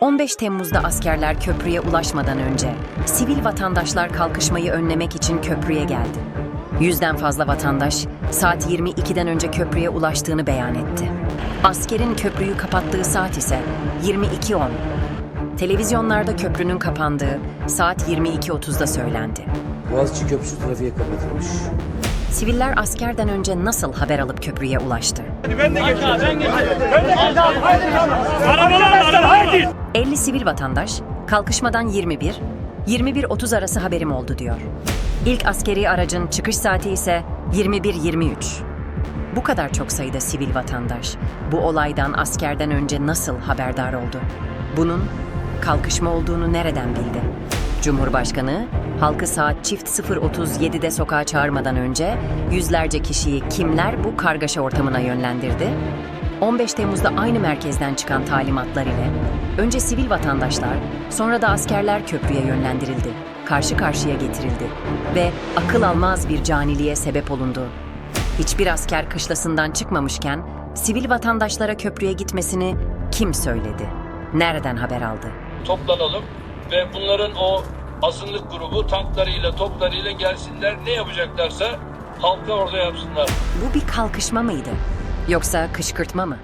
15 Temmuz'da askerler köprüye ulaşmadan önce sivil vatandaşlar kalkışmayı önlemek için köprüye geldi. Yüzden fazla vatandaş saat 22'den önce köprüye ulaştığını beyan etti. Askerin köprüyü kapattığı saat ise 22.10. Televizyonlarda köprünün kapandığı saat 22.30'da söylendi. Boğaziçi Köprüsü trafiğe kapatılmış. Siviller askerden önce nasıl haber alıp köprüye ulaştı? Arabalar araba herkes. 50 sivil vatandaş kalkışmadan 21, 21.30 arası haberim oldu diyor. İlk askeri aracın çıkış saati ise 21.23. Bu kadar çok sayıda sivil vatandaş bu olaydan askerden önce nasıl haberdar oldu? Bunun kalkışma olduğunu nereden bildi? Cumhurbaşkanı halkı saat çift 0.37'de sokağa çağırmadan önce yüzlerce kişiyi kimler bu kargaşa ortamına yönlendirdi? 15 Temmuz'da aynı merkezden çıkan talimatlar ile önce sivil vatandaşlar, sonra da askerler köprüye yönlendirildi, karşı karşıya getirildi ve akıl almaz bir caniliğe sebep olundu. Hiçbir asker kışlasından çıkmamışken sivil vatandaşlara köprüye gitmesini kim söyledi? Nereden haber aldı? toplanalım ve bunların o azınlık grubu tanklarıyla toplarıyla gelsinler ne yapacaklarsa halka orada yapsınlar. Bu bir kalkışma mıydı? Yoksa kışkırtma mı?